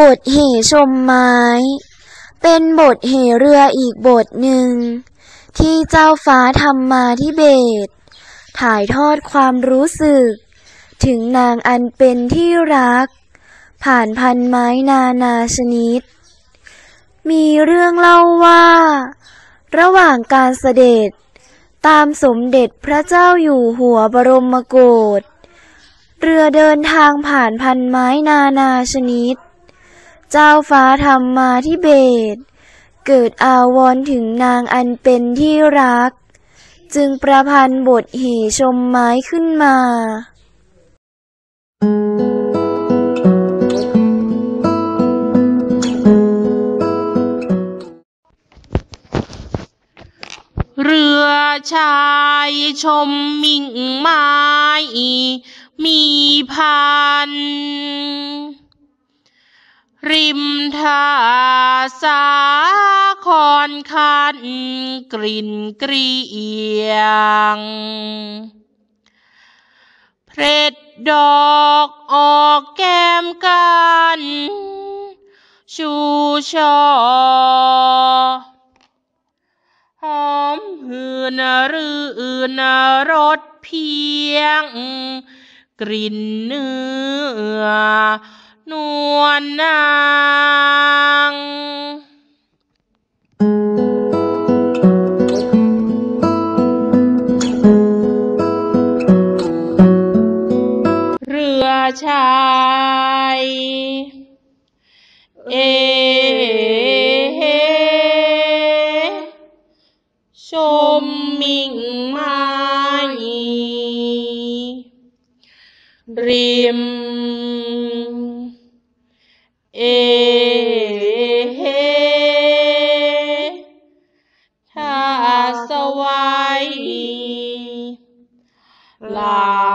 บทเหชมไม้ เป็นบทเหเรืออีกบทหนึ่ง ที่เจ้าฟ้าทำมาที่เบต ถ่ายทอดความรู้สึก ถึงนางอันเป็นที่รัก ผ่านพันไม้นานาชนิด มีเรื่องเล่าว่า ระหว่างการเสด็จ ตามสมเด็จพระเจ้าอยู่หัวบรมโกศเรือเดินทางผ่านพันไม้นานาชนิด เจ้าฟ้าทำมาที่เบต เกิดอาวรถึงนางอันเป็นที่รัก จึงประพันธ์บทเหชมไม้ขึ้นมาเรือชายชมมิ่งไม้มีพัน ริมท่าสาคอนคันกลิ่นกรียง เพรดดอกออกแก้มกันชูชอหอมหืนรื่นรสเพียง กลิ่นเนื้อ นวลนางเรือชาย เอ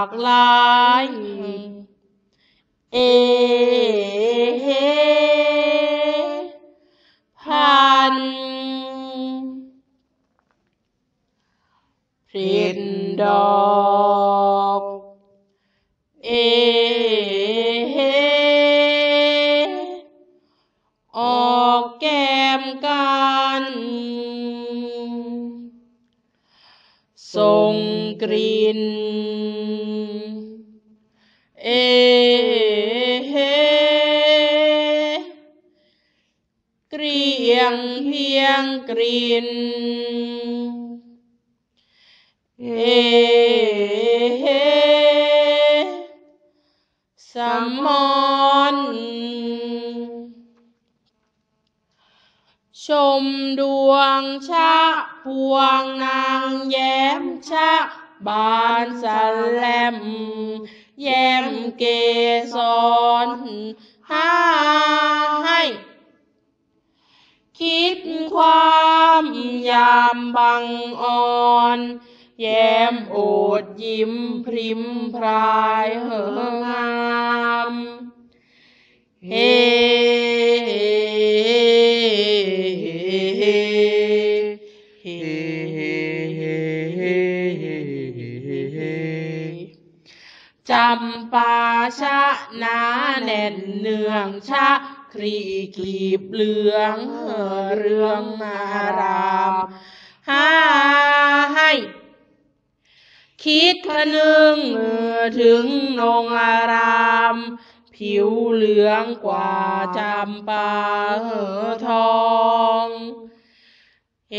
ากหลาย เอพันพรินดอก เอ เอเกรียงเพียงกลิ่นเอสมอนชมดวงชะพวงนางแย้มชะบานสะแลม แย้มเกสรหาให้ คิดความยามบังอ่อนแย้มโอดยิ้มพริมพรายเหงาม เฮ จำปาชะนาแน่นเนืองชะครีกลีบเหลืองเรืองอารามหาให้คิดคนึงถึงนงอาราม ผิวเหลืองกว่าจำปาทองเฮ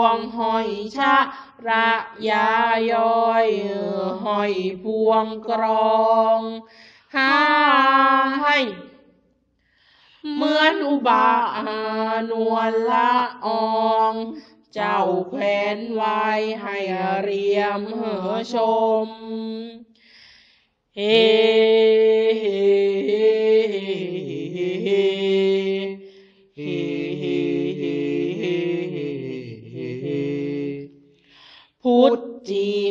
วงหอยชะระยาย้อยหอยพวงกรองหาให้เหมือนอุบานวลละอองเจ้าแขวนไว้ให้เรียมเหอชมเฮ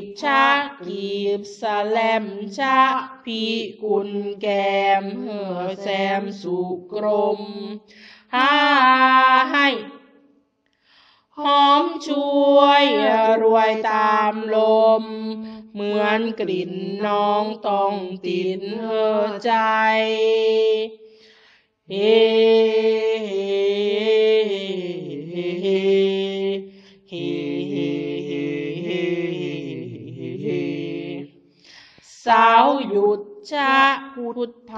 บชะกีบสแลมชะพีกุลแกมเห่อแซมสุกรมหาให้หอมช่วยรวยตามลม เหมือนกลิ่นน้องต้องติดเฮอใจเฮ สาวหยุดชะพุทธ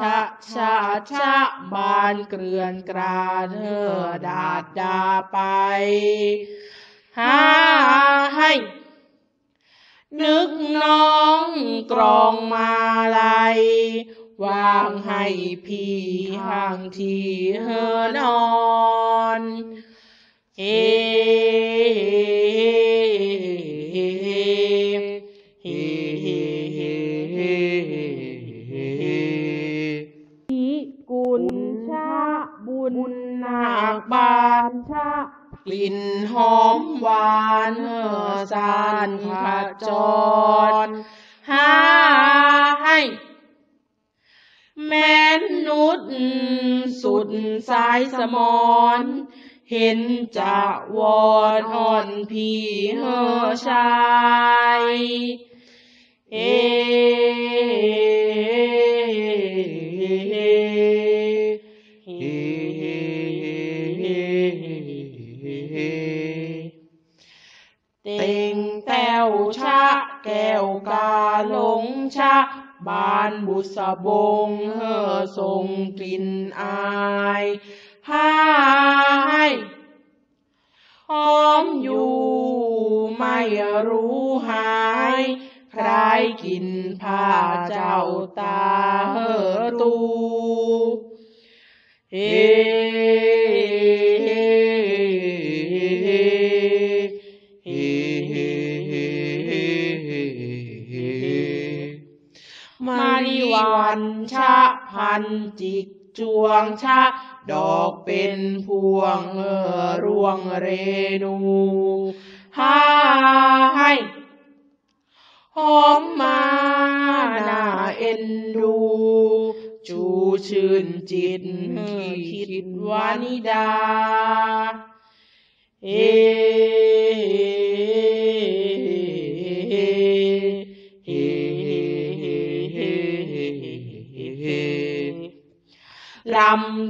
ชาชะบานเกลื่อนกราเธอดาดดาไปหาให้ นึกน้องกรองมาลัยวางให้พี่ห่างที่เฮอนอนเฮ กลิ่นหอมหวานเฮอสานขจรหาให้แม่นุษย์สุดสายสมอนเห็นจะวอนอ่อนพี่เฮอชาย เอ ต็งแต้วชะแก้วกาหลงชะบานบุษบงเฮอทรงกลิ่นอายหาให้หอมอยู่ไม่รู้หายใครกินผ้าเจ้าตาเฮอตูเฮันจิกจวงชะดอกเป็นพวงเออรวงเรนูหาให้หอมมาน่าเอ็นดู จูชื่นจิตเออคิดวานิดา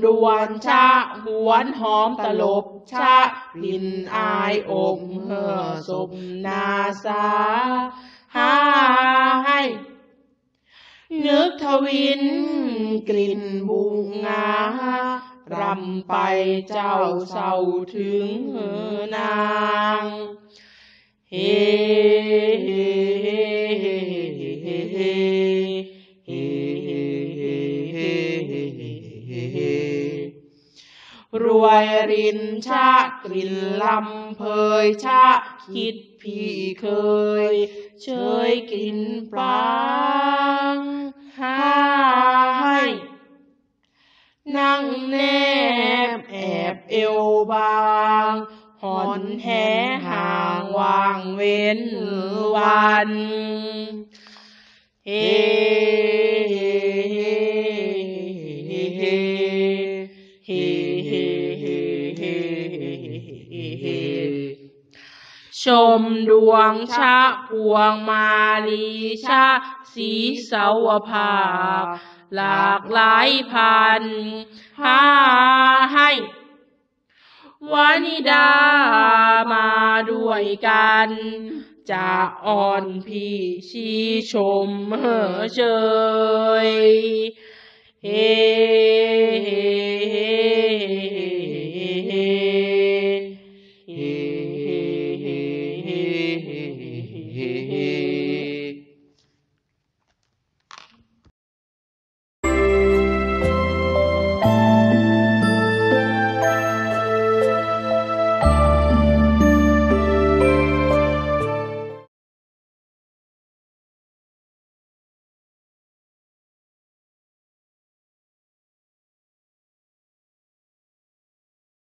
ดวนชะหวนหอมตลบชะกลิ่นอายอกเฮอศพนาสาหาให้นึกทวินกลิ่นบุงงารำไปเจ้าเศร้าถึงเฮนาง เฮ ยรินชาตรินลำเพยชาคิดพี่เคย เชยกินปลางหาให้นั่งแนบแอบเอวบางหอนแหห่างวางเว้นวันเฮ ชมดวงชะพวงมาลีชะสีเสาวภาคหลากหลายพันหาให้วานิดามาด้วยกัน จะอ่อนพี่ชี้ชมเหอเชยเฮเฮเฮ